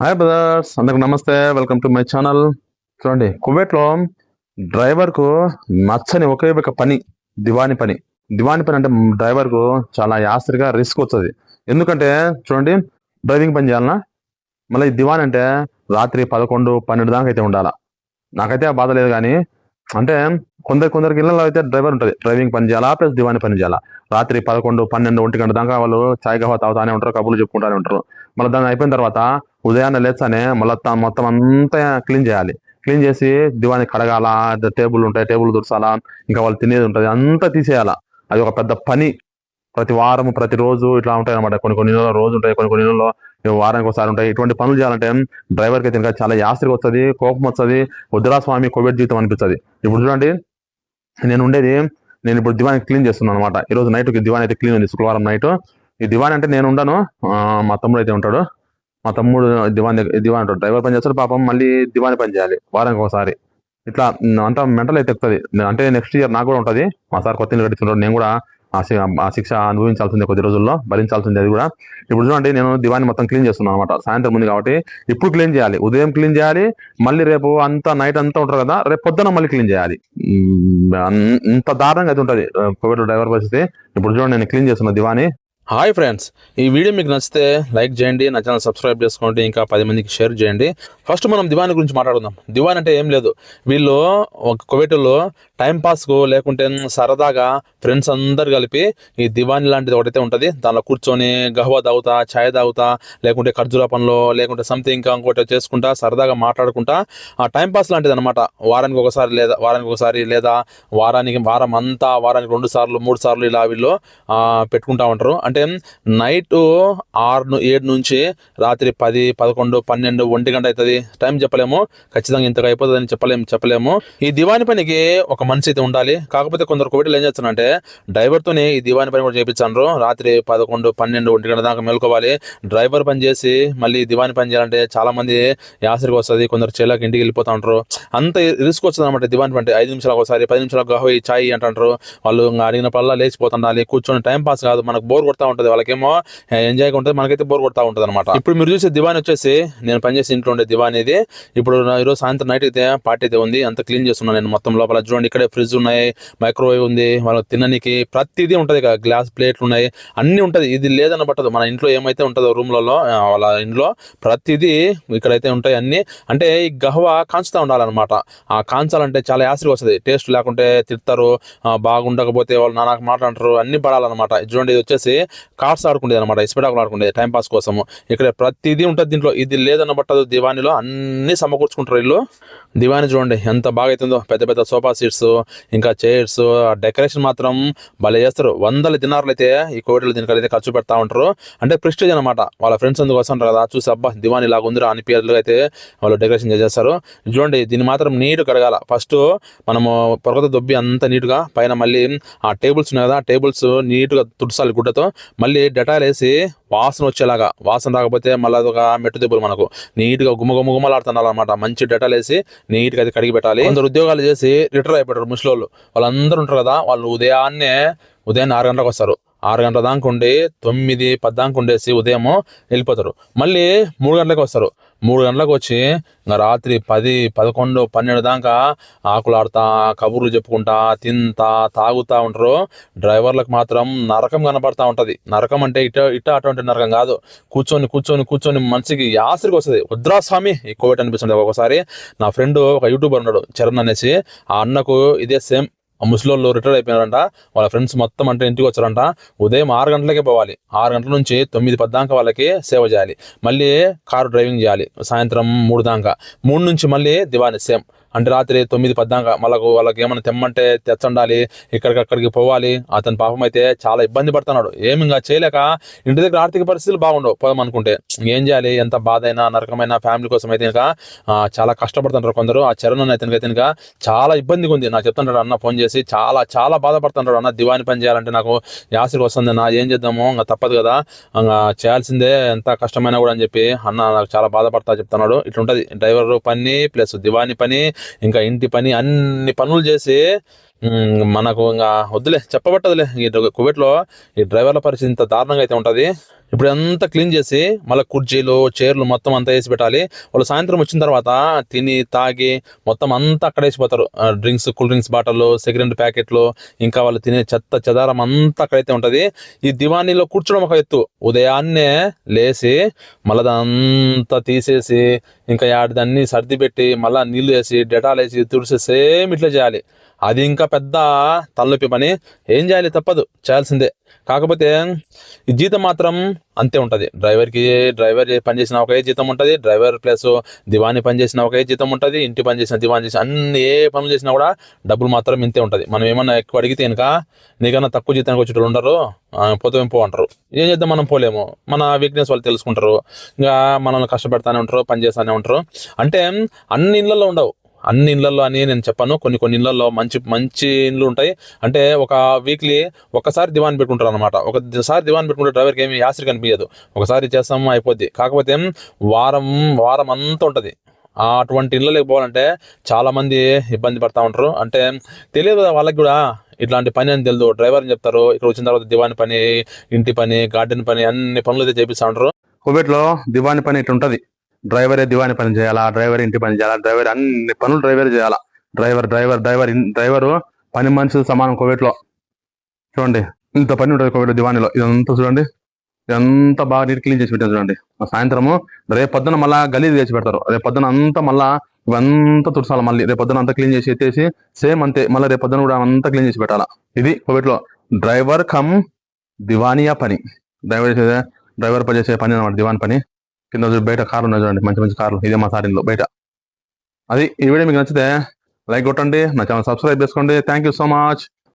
Hi brothers అందరికి నమస్తే. Welcome to my channel చూడండి కువైట్లో డ్రైవర్కు నచ్చని ఒకే ఒక పని దివాని పని. దివాని పని అంటే డ్రైవర్కు చాలా యాసరిగా రిస్క్ వస్తుంది. ఎందుకంటే చూడండి డ్రైవింగ్ పని చేయాలన్నా మళ్ళీ దివాణి అంటే రాత్రి పదకొండు పన్నెండు దాకా అయితే ఉండాలా? నాకైతే ఆ బాధ లేదు కానీ అంటే కొందరు కొందరికి ఇళ్ళలో అయితే డ్రైవర్ ఉంటుంది. డ్రైవింగ్ పని చేయాలా? ప్లస్ దివాని పని చేయాలా? రాత్రి పదకొండు పన్నెండు ఒంటి గంట దాకా వాళ్ళు చాయ్ గహా తాగుతానే ఉంటారు కబుర్లు చెప్పుకుంటానే ఉంటారు. మళ్ళీ దాన్ని అయిపోయిన తర్వాత ఉదయాన్నే లేచానే మళ్ళీ మొత్తం అంతా క్లీన్ చేయాలి. క్లీన్ చేసి దివాణి కడగాల టేబుల్ ఉంటాయి టేబుల్ దుర్సాలా ఇంకా వాళ్ళు తినేది ఉంటుంది అంతా తీసేయాలా. అది ఒక పెద్ద పని. ప్రతి వారం ప్రతిరోజు ఇట్లా ఉంటాయి అనమాట కొన్ని కొన్ని నెలల్లో రోజు ఉంటాయి కొన్ని కొన్ని నెలల్లో వారానికి ఒకసారి ఉంటాయి. ఇటువంటి పనులు చేయాలంటే డ్రైవర్కి అయితే ఇంకా చాలా యాసరి వస్తుంది కోపం వస్తుంది వద్దురా స్వామి కోవిడ్ జీవితం అనిపిస్తుంది. ఇప్పుడు చూడండి నేను ఉండేది నేను ఇప్పుడు దివాన్ క్లీన్ చేస్తున్నాను అనమాట ఈ రోజు నైట్ దివాన్ అయితే క్లీన్ ఉంది శుక్రవారం నైట్. ఈ దివాన్ అంటే నేను ఉండను. మా తమ్ముడు అయితే ఉంటాడు. మా తమ్ముడు దివాన్ దివాన్ అంటాడు డ్రైవర్ పని చేస్తాడు పాపం మళ్ళీ దివాని పని చేయాలి వారానికి ఒకసారి. ఇట్లా అంతా మెంటల్ అయితే ఎక్కుతుంది. అంటే నెక్స్ట్ ఇయర్ నాకు కూడా ఉంటుంది. మా సార్ కొత్త ఇల్లు కట్టించుకుంటాడు. నేను కూడా ఆ శిక్ష అనుభవించాల్సిందే కొద్ది రోజుల్లో భరించాల్సిందే అది కూడా. ఇప్పుడు చూడండి నేను దివాన్ని మొత్తం క్లీన్ చేస్తున్నాను అనమాట సాయంత్రం ఉంది కాబట్టి ఇప్పుడు క్లీన్ చేయాలి. ఉదయం క్లీన్ చేయాలి మళ్ళీ రేపు అంతా నైట్ అంతా ఉంటారు కదా రేపు పొద్దున మళ్ళీ క్లీన్ చేయాలి. అంత ఇంత దారుణంగా అయితే ఉంటుంది. కోవిడ్ డ్రైవర్ పరిస్థితి. ఇప్పుడు చూడండి నేను క్లీన్ చేస్తున్న దివాని. హాయ్ ఫ్రెండ్స్ ఈ వీడియో మీకు నచ్చితే లైక్ చేయండి నా ఛానల్ సబ్స్క్రైబ్ చేసుకోండి ఇంకా పది మందికి షేర్ చేయండి. ఫస్ట్ మనం దివాన్ గురించి మాట్లాడుకుందాం దివాన్ అంటే ఏం లేదు. వీళ్ళు ఒక కువైట్లో టైంపాస్కు లేకుంటే సరదాగా ఫ్రెండ్స్ అందరు కలిపి ఈ దివాన్ లాంటిది ఒకటైతే ఉంటుంది. దానిలో కూర్చొని గహ్వా తాగుతా ఛాయ్ తాగుతా లేకుంటే ఖర్జూరా పనులు లేకుంటే సంథింగ్ ఇంకా ఇంకోటి చేసుకుంటా సరదాగా మాట్లాడుకుంటా. ఆ టైంపాస్ లాంటిది అనమాట వారానికి ఒకసారి లేదా వారానికి ఒకసారి లేదా వారానికి వారం అంతా వారానికి రెండు సార్లు మూడు సార్లు ఇలా వీళ్ళు పెట్టుకుంటా ఉంటారు. అంటే నైట్ ఆరు ఏడు నుంచి రాత్రి పది పదకొండు పన్నెండు ఒంటి గంట అవుతుంది టైం చెప్పలేము. ఖచ్చితంగా ఇంతగా అయిపోతుందని చెప్పలేము చెప్పలేము. ఈ దివాని పనికి ఒక మనిషి అయితే ఉండాలి. కాకపోతే కొందరు కోవిడ్లు ఏం చేస్తున్నారంటే డ్రైవర్తోనే ఈ దివాని పని కూడా చేయించారు రాత్రి పదకొండు పన్నెండు ఒంటి గంట దాకా మేల్కోవాలి. డ్రైవర్ పని చేసి మళ్ళీ దివాని పని చేయాలంటే చాలా మంది యాసరికి వస్తుంది కొందరు చేలకు ఇంటికి వెళ్ళిపోతా ఉంటారు అంత రిస్క్ వస్తుంది అనమాట దివాని పంటే ఐదు నిమిషాలకు ఒకసారి పది నిమిషాలకు గహోయి చాయి అంటారు వాళ్ళు ఇంకా పల్లా లేచిపోతుండాలి. కూర్చొని టైం పాస్ కాదు. మనకు బోర్ కొడతా ఉంటుంది. వాళ్ళకేమో ఎంజాయ్గా ఉంటుంది. మనకైతే బోర్ కొడతా ఉంటుంది అనమాట ఇప్పుడు మీరు చూసే దివాని వచ్చేసి నేను పనిచేసే ఇంట్లో ఉండే దివాన్ ఇది. ఇప్పుడు నా ఈరోజు సాయంత్రం నైట్ అయితే పార్టీ అయితే ఉంది. అంత క్లీన్ చేస్తున్నాను నేను మొత్తం లోపల. చూడండి ఇక్కడే ఫ్రిడ్జ్ ఉన్నాయి మైక్రోవేవ్ ఉంది. వాళ్ళకి తినడానికి ప్రతిదీ ఉంటుంది ఇక. గ్లాస్ ప్లేట్లు ఉన్నాయి. అన్ని ఉంటుంది. ఇది లేదని పట్టదు. మన ఇంట్లో ఏమైతే ఉంటుందో రూమ్లలో వాళ్ళ ఇంట్లో ప్రతిదీ ఇక్కడైతే ఉంటాయి అన్ని. అంటే ఈ గహ్వ కాంచుతూ ఉండాలన్నమాట. ఆ కాంచాలంటే చాలా యాసిడ్ వస్తుంది. టేస్ట్ లేకుంటే తిడతారు. బాగుండకపోతే వాళ్ళు నానాకు మాట్లాడతారు అన్ని పడాలన్నమాట. చూడండి ఇది వచ్చేసి కార్డ్స్ ఆడుకుండేది అనమాట ఇసుపెటాకులు ఆడుకుండేది టైం పాస్ కోసము. ఇక్కడ ప్రతిదీ ఉంటుంది దీంట్లో. ఇది లేదన్న పట్టదు దివానిలో అన్ని సమకూర్చుకుంటారు వీళ్ళు. దివాని చూడండి ఎంత బాగా అవుతుందో పెద్ద పెద్ద సోఫా సీట్స్ ఇంకా చైర్స్ డెకరేషన్ మాత్రం భలే చేస్తారు. వందల దినారులు అయితే ఈ కోవిడ్లో దీనికైతే ఖర్చు పెడతా ఉంటారు. అంటే ప్రెస్టేజ్ అనమాట వాళ్ళ ఫ్రెండ్స్ అందుకు వస్తుంటారు కదా చూసి అబ్బా దివాని లాగా ఉందిరా అని పేర్లు అయితే వాళ్ళు డెకరేషన్ చేసేస్తారు. చూడండి దీన్ని మాత్రం నీట్ కడగాల. ఫస్ట్ మనము పొరగత దొబ్బి అంత నీట్గా పైన మళ్ళీ ఆ టేబుల్స్ ఉన్నాయి కదా టేబుల్స్ నీట్గా తుడసాలి గుడ్డతో. మళ్ళీ డెటాల్ వేసి వాసన వచ్చేలాగా వాసన రాకపోతే మళ్ళీ అదొక మెట్టు దెబ్బలు మనకు. నీట్గా గుమ్మ గుమ్మ గుమ్మలాడుతున్నారు అనమాట మంచి డెటాల్ వేసి నీట్గా అది కడిగి పెట్టాలి. కొందరు ఉద్యోగాలు చేసి రిటైర్ అయిపోతారు ముసలోళ్ళు. వాళ్ళందరూ ఉంటారు కదా వాళ్ళు ఉదయాన్నే ఉదయాన్నే ఆరు గంటలకు వస్తారు. ఆరు గంటల దాకా ఉండి తొమ్మిది పద్దాంకు ఉండేసి ఉదయం వెళ్ళిపోతారు. మళ్ళీ మూడు గంటలకు వస్తారు. మూడు గంటలకు వచ్చి ఇంకా రాత్రి పది పదకొండు పన్నెండు దాకా ఆకులాడుతా కబుర్లు చెప్పుకుంటా తింటా తాగుతా ఉంటారు. డ్రైవర్లకు మాత్రం నరకం కనపడతా ఉంటుంది. నరకం అంటే ఇట ఇట అటువంటి నరకం కాదు. కూర్చొని కూర్చొని కూర్చొని మనిషికి యాసరికి వస్తుంది. వద్రా స్వామి ఈ కోవిడ్ అనిపిస్తుంది ఒకసారి నా ఫ్రెండ్ ఒక యూట్యూబర్ ఉన్నాడు చరణ్ అనేసి. ఆ అన్నకు ఇదే సేమ్ ముసలోళ్ళు రిటైర్ అయిపోయినారంట. వాళ్ళ ఫ్రెండ్స్ మొత్తం అంటే ఇంటికి వచ్చారంట. ఉదయం ఆరు గంటలకే పోవాలి. ఆరు గంటల నుంచి తొమ్మిది పద్దాకా వాళ్ళకి సేవ చేయాలి. మళ్ళీ కారు డ్రైవింగ్ చేయాలి. సాయంత్రం మూడు దాకా. మూడు నుంచి మళ్ళీ దివాని సేమ్. అంటే రాత్రి తొమ్మిది పద్దాకా. వాళ్ళకు వాళ్ళకి ఏమైనా తెమ్మంటే తెచ్చండాలి. ఇక్కడికక్కడికి పోవాలి. అతని పాపం అయితే చాలా ఇబ్బంది పడుతున్నాడు. ఏమి ఇంకా చేయలేక ఇంటి దగ్గర ఆర్థిక పరిస్థితులు బాగుండవు. పోదాం అనుకుంటే. ఏం చేయాలి? ఎంత బాధ అయినా నరకమైన ఫ్యామిలీ కోసం అయితే ఇంకా చాలా కష్టపడుతుంటారు కొందరు. ఆ చరణ్ అయితే అయితే ఇంకా చాలా ఇబ్బందిగా ఉంది. నాకు చెప్తుంటాడు అన్న ఫోన్ చేసి. చాలా చాలా బాధపడుతుంటాడు. అన్న దివాని పని చేయాలంటే నాకు యాసరికి వస్తుంది నా ఏం చేద్దాము? ఇంకా తప్పదు కదా. ఇంకా చేయాల్సిందే ఎంత కష్టమైనా కూడా అని చెప్పి అన్న నాకు చాలా బాధపడతా చెప్తున్నాడు. ఇట్లుంటుంది. డ్రైవర్ పని ప్లస్ దివాని పని ఇంకా ఇంటి పని అన్ని పనులు చేసి మనకు ఇంకా వద్దులే చెప్పబట్టదులే. ఈ కువైట్లో ఈ డ్రైవర్ల పరిస్థితి ఇంత దారుణంగా అయితే ఉంటుంది. ఇప్పుడు అంతా క్లీన్ చేసి మళ్ళీ కుర్చీలు చైర్లు మొత్తం అంతా వేసి పెట్టాలి. వాళ్ళు సాయంత్రం వచ్చిన తర్వాత తిని తాగి మొత్తం అంతా అక్కడ వేసిపోతారు. Drinks cool drinks bottle cigarette ప్యాకెట్లు ఇంకా వాళ్ళు తినే చెత్త చెదారం అంతా అక్కడైతే ఉంటుంది. ఈ దివానీలో కూర్చోడం ఒక ఎత్తు. ఉదయాన్నే లేచి మళ్ళీ అంతా తీసేసి ఇంకా దాన్ని సర్ది పెట్టి మళ్ళీ నీళ్ళు వేసి డెటాల్ వేసి తుడిసి సేమ్ ఇట్లా చేయాలి. అది ఇంకా పెద్ద తలనొప్పి పని. ఏం చేయాలి తప్పదు చేయాల్సిందే. కాకపోతే ఈ జీతం మాత్రం అంతే ఉంటుంది. డ్రైవర్కి డ్రైవర్ పనిచేసిన ఒకే జీతం ఉంటుంది. డ్రైవర్ ప్లస్ దివాని పనిచేసిన ఒకే జీతం ఉంటుంది. ఇంటి పని చేసిన దివాని చేసిన అన్ని ఏ పనులు చేసినా కూడా డబ్బులు మాత్రం ఇంతే ఉంటుంది. మనం ఏమన్నా ఎక్కువ అడిగితే కనుక నీకన్నా తక్కువ జీతానికి వచ్చేటోళ్ళు ఉండరు. పోతే పో అంటారు ఏం చేద్దాం మనం పోలేము. మన వీక్నెస్ వాళ్ళు తెలుసుకుంటారు. ఇంకా మనల్ని కష్టపెడతానే ఉంటారు పని చేస్తూనే ఉంటారు. అంటే అన్ని ఇళ్ళల్లో ఉండవు. అన్ని ఇళ్ళల్లో అని నేను చెప్పాను. కొన్ని కొన్ని ఇళ్ళల్లో మంచి మంచి ఇండ్లు ఉంటాయి. అంటే ఒక వీక్లీ ఒకసారి దివాన్ పెట్టుకుంటారు అనమాట ఒకసారి దివాన్ పెట్టుకుంటే డ్రైవర్కి ఏమి యాసరి కనిపించదు. ఒకసారి చేస్తాము అయిపోద్ది. కాకపోతే వారం వారం అంతా ఉంటుంది. అటువంటి ఇళ్ళలోకి పోవాలంటే చాలామంది ఇబ్బంది పడతా ఉంటారు. అంటే తెలియదు కదా వాళ్ళకి కూడా ఇట్లాంటి పని అని తెలియదు. డ్రైవర్ అని చెప్తారు. ఇక్కడ వచ్చిన తర్వాత దివాని పని ఇంటి పని గార్డెన్ పని అన్ని పనులు అయితే చేపిస్తా ఉంటారు. కోవిడ్లో దివాని పని ఇట్లా ఉంటుంది డ్రైవరే దివాని పని చేయాలా? డ్రైవర్ ఇంటి పని చేయాలా? డ్రైవర్ అన్ని పనులు డ్రైవర్ చేయాలా? డ్రైవర్ డ్రైవర్ డ్రైవర్ డ్రైవరు పని మనుషులు సమానం కోవిడ్లో. చూడండి ఇంత పని ఉంటుంది కోవిడ్ దివానీలో. ఇదంతా చూడండి ఇదంతా బాగా నీట్ క్లీన్ చేసి పెట్టారు చూడండి. సాయంత్రము రేపు పొద్దున మళ్ళా గలీజ్ చేసి పెడతారు. రేపు పొద్దున అంతా మళ్ళా ఇవంతా తుడసాలి మళ్ళీ. రేపు పొద్దున అంతా క్లీన్ చేసి ఎత్తేసి సేమ్ అంతే మళ్ళీ రేపు పొద్దున కూడా అంతా క్లీన్ చేసి పెట్టాలా? ఇది కోవిడ్లో. లో డ్రైవర్ కమ్ దివానియా పని. డ్రైవర్ చేసే డ్రైవర్ పని చేసే పని అనమాట దివాన్ పని. కింద బయట కార్లు ఉన్నాయి చూడండి మంచి మంచి కార్లు. ఇదే మా సారీలో బయట. అది ఈ వీడియో మీకు నచ్చితే లైక్ కొట్టండి నా ఛానల్ సబ్స్క్రైబ్ చేసుకోండి. Thank you so much